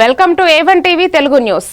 Welcome to A one TV Telugu news.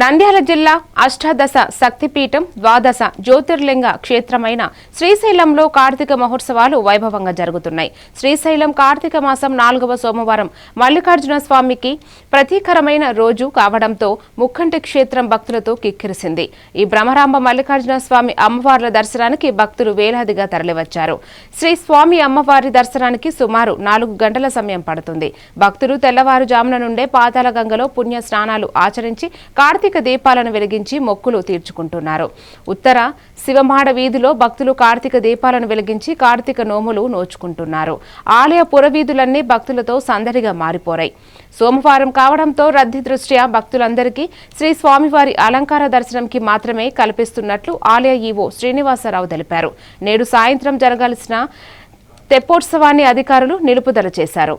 Nandyal జిల్లా అష్టాదశ శక్తిపీఠం ద్వాదశ జ్యోతిర్లింగ క్షేత్రమైన శ్రీశైలంలో కార్తీక మహోత్సవాలు వైభవంగా జరుగుతున్నాయి. శ్రీశైలం కార్తీక మాసం నాలుగవ సోమవారం మల్లికార్జున స్వామికి ప్రతీకరమైన రోజు కావడంతో ముక్కంటి క్షేత్రం భక్తులతో కిక్కిరిసింది. ఈ భ్రమరాంబ మల్లికార్జున స్వామి అమ్మవార్ల దర్శనానికి భక్తులు వేలాదిగా తరలివచ్చారు. శ్రీ స్వామి అమ్మవారి దర్శనానికి సుమారు నాలుగు గంటల సమయం పడుతుంది. భక్తులు తెల్లవారుజామున నుండే పాతాల గంగలో పుణ్య స్నానాలు ఆచరించి కార్తీక కార్తీక దీపాలను వెలిగించి మొక్కులు తీర్చుకుంటున్నారు. ఉత్తర శివమాడ వీధిలో భక్తులు కార్తీక దీపాలను వెలిగించి కార్తీక నోములు నోచుకుంటున్నారు. ఆలయ పురవీధులన్నీ భక్తులతో సందడిగా మారిపోరాయి. సోమవారం కావడంతో రద్దీ దృష్ట్యా భక్తులందరికీ శ్రీ స్వామివారి అలంకార దర్శనంకి మాత్రమే కల్పిస్తున్నట్లు ఆలయ ఈవో శ్రీనివాసరావు తెలిపారు. నేడు సాయంత్రం జరగాల్సిన తెప్పోత్సవాన్ని అధికారులు నిలుపుదల చేశారు.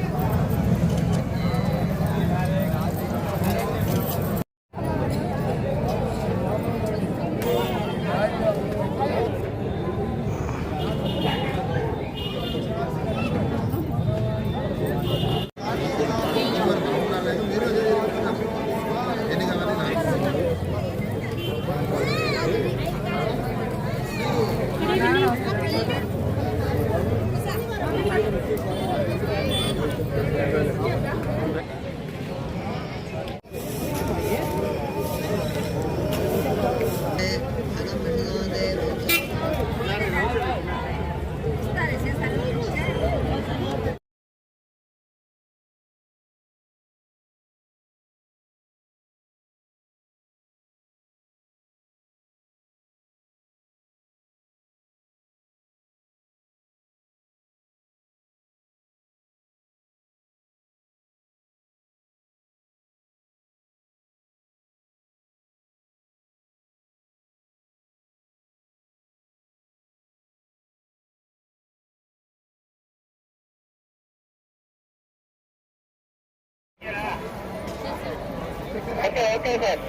Okay okay sir